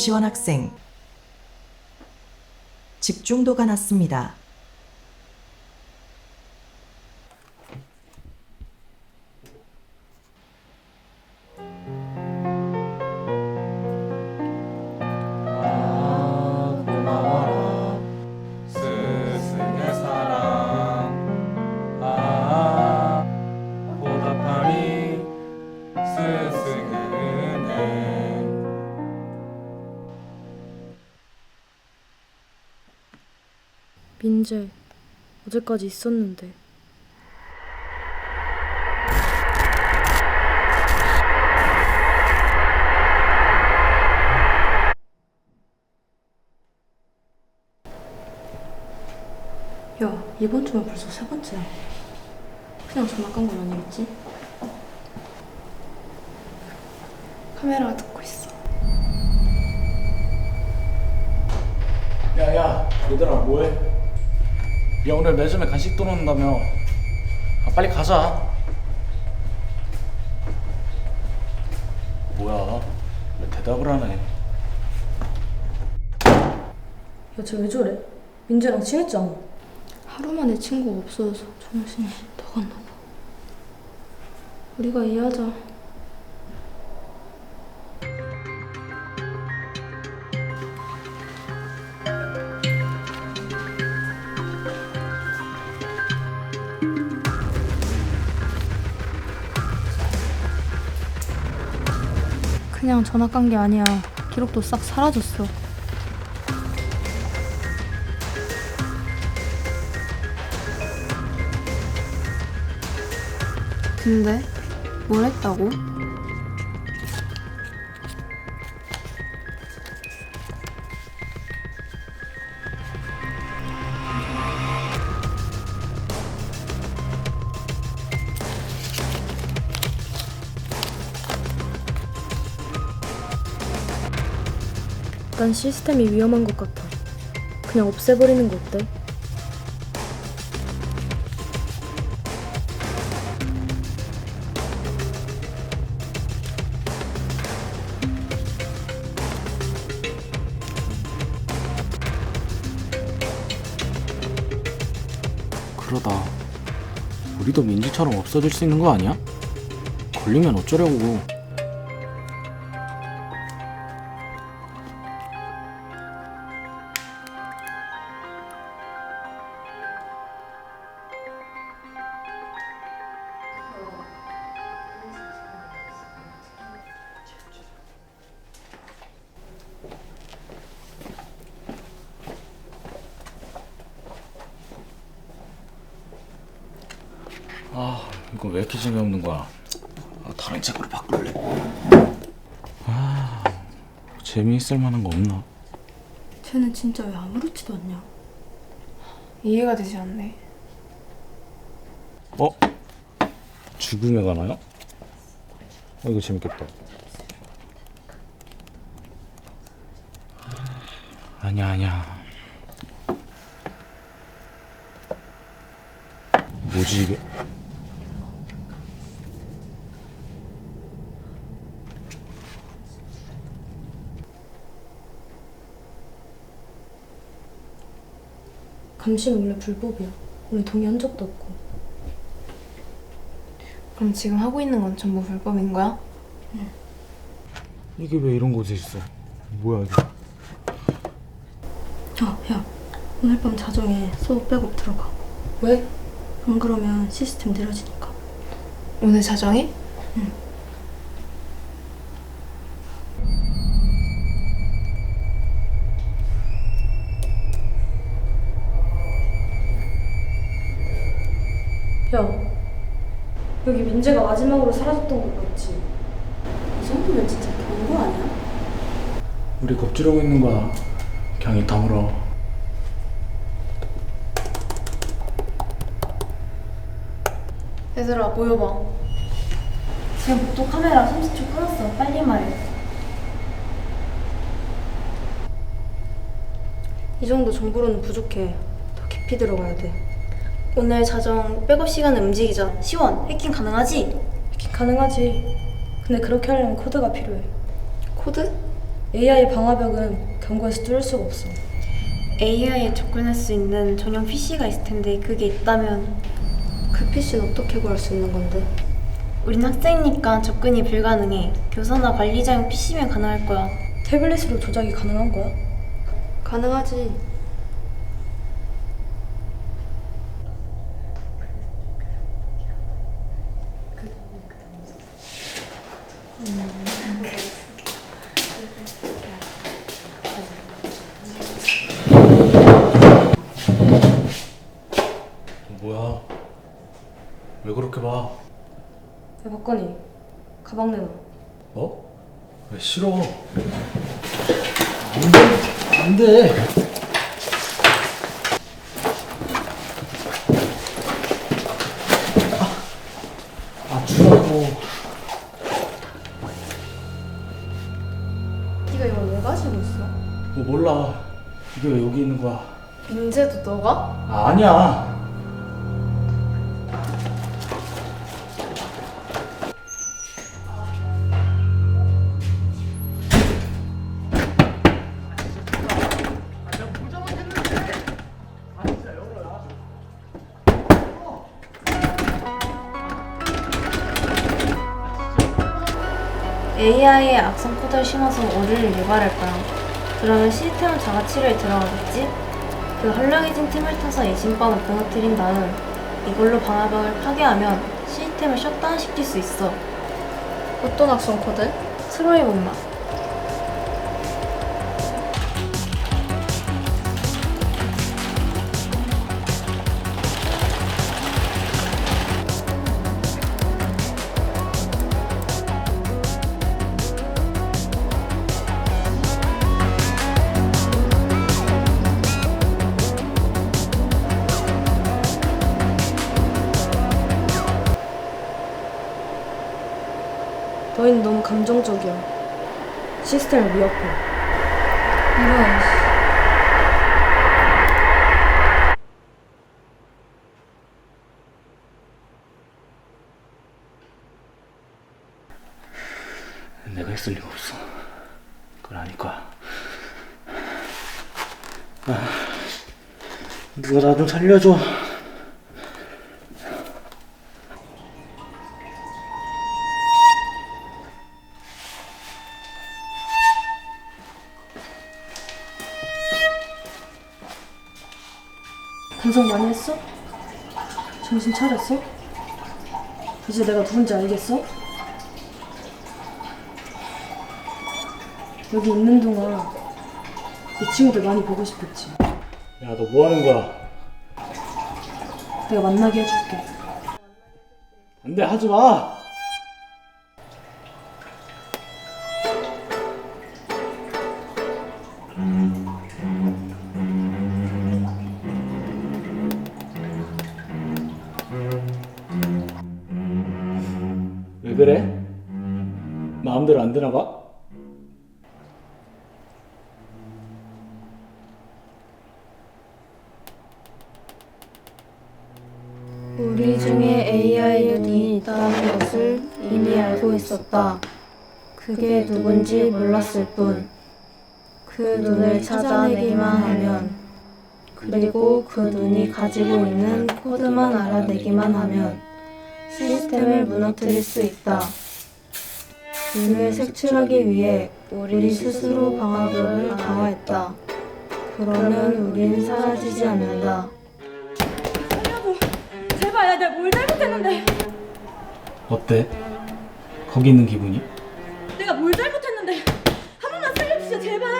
김시원 학생. 집중도가 낮습니다. 민재, 어제까지 있었는데. 야, 이번 주면 벌써 세 번째야. 그냥 전화 깐건 아니겠지? 카메라가 듣고 있어. 야야 얘들아 뭐해? 야 오늘 매점에 간식 들어온다며 아 빨리 가자 뭐야 왜 대답을 하네 야, 쟤 왜 저래? 민재랑 친했잖아. 하루 만에 친구가 없어져서 정신이 나갔나 봐. 우리가 이해하자. 그냥 전화 깐 게 아니야. 기록도 싹 사라졌어. 근데 뭘 했다고? 약간 시스템이 위험한 것 같아. 그냥 없애버리는 거 어때? 그러다 우리도 민지처럼 없어질 수 있는 거 아니야? 걸리면 어쩌려고 이거 왜 이렇게 재미없는 거야 아, 다른 책으로 바꿀래 아 재미있을 만한 거 없나 쟤는 진짜 왜 아무렇지도 않냐? 이해가 되지 않네. 어? 죽음에 관하여? 어, 이거 재밌겠다. 아니야, 아니야. 뭐지, 이게? 감시는 원래 불법이야. 우리 동의한 적도 없고. 그럼 지금 하고 있는 건 전부 불법인 거야? 이게 왜 이런 곳에 있어? 뭐야, 이게? 야, 야. 오늘 밤 자정에 수업 백업 들어가. 왜? 안 그러면 시스템 느려지니까. 오늘 자정에? 야, 여기 민재가 마지막으로 사라졌던 곳 맞지? 이 정도면 진짜 경고 아니야? 우리 겁주려고 있는 거야. 그냥 이 다물어. 얘들아 모여봐. 지금 복도 카메라 30초 끊었어. 빨리 말해. 이 정도 정보로는 부족해. 더 깊이 들어가야 돼. 오늘 자정 백업 시간을 움직이자. 시원, 해킹 가능하지? 가능하지. 근데 그렇게 하려면 코드가 필요해. 코드? AI 방화벽은 경고에서 뚫을 수가 없어. AI에 접근할 수 있는 전용 PC가 있을 텐데 그게 있다면 그 PC는 어떻게 구할 수 있는 건데? 우린 학생이니까 접근이 불가능해. 교사나 관리자용 PC면 가능할 거야. 태블릿으로 조작이 가능한 거야? 가능하지. 뭐야? 왜 그렇게 봐? 야 박건희, 가방 내놔. 어? 왜 싫어? 안 돼, 안 돼. 아, 아 주라고. 네가 이걸 왜 가지고 있어? 뭐 몰라. 이게 왜 여기 있는 거야? 민재도 너가? 아, 아니야. AI에 악성 코드를 심어서 오류를 유발할 거야. 그러면 시스템은 자가치료에 들어가겠지? 그 헐렁해진 틈을 타서 이진법을 무너뜨린 다음 이걸로 방화벽을 파괴하면 시스템을 셧다운 시킬 수 있어. 어떤 악성 코드? 트로이 못마. 너희는 너무 감정적이야. 시스템을 위협해. 이런. 내가 했을 리가 없어. 그러니까. 아, 누가 나 좀 살려줘. 반성 많이 했어? 정신 차렸어? 이제 내가 누군지 알겠어? 여기 있는 동안 네 친구들 많이 보고 싶었지. 야, 너 뭐 하는 거야? 내가 만나게 해줄게. 안 돼, 하지 마! 안 되나 봐? 우리 중에 AI 눈이 있다는 것을 이미 알고 있었다. 그게 누군지 몰랐을 뿐. 그 눈을 찾아내기만 하면, 그리고 그 눈이 가지고 있는 코드만 알아내기만 하면, 시스템을 무너뜨릴 수 있다. 눈을 색출하기 위해 우리 스스로 방화벽을 강화했다. 그러면 우린 사라지지 않는다. 제발 야 내가 뭘 잘못했는데 어때? 거기 있는 기분이? 내가 뭘 잘못했는데 한 번만 살려주세요 제발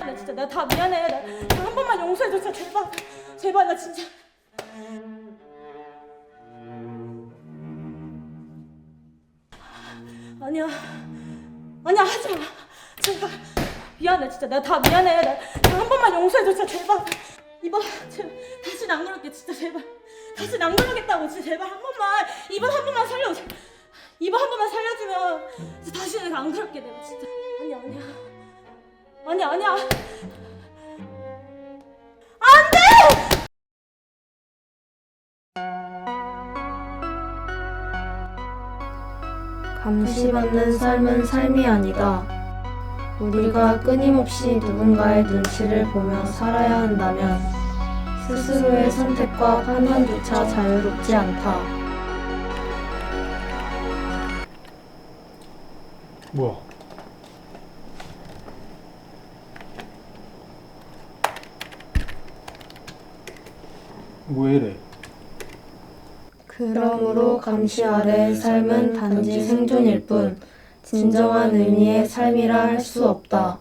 나 진짜 나 다 미안해 나 한 번만 용서해줘 진짜 제발 제발 나 진짜 아니야. 아니야 하지 마. 제발. 미안해 진짜. 나다 미안해. 나한 번만 용서해줘 진짜 제발. 이번 제발 다시는 안 그럴게 진짜 제발. 다시는 안 그러겠다고 진짜 제발. 한 번만. 이번 한 번만 살려. 이번 한 번만 살려주면 진짜 다시는 안 그럴게 내가 진짜. 아니야 아니야. 아니야 아니야 감시받는 삶은 삶이 아니다. 우리가 끊임없이 누군가의 눈치를 보며 살아야 한다면 스스로의 선택과 판단조차 자유롭지 않다. 뭐야? 왜 이래? 그러므로 감시 아래 삶은 단지 생존일 뿐 진정한 의미의 삶이라 할 수 없다.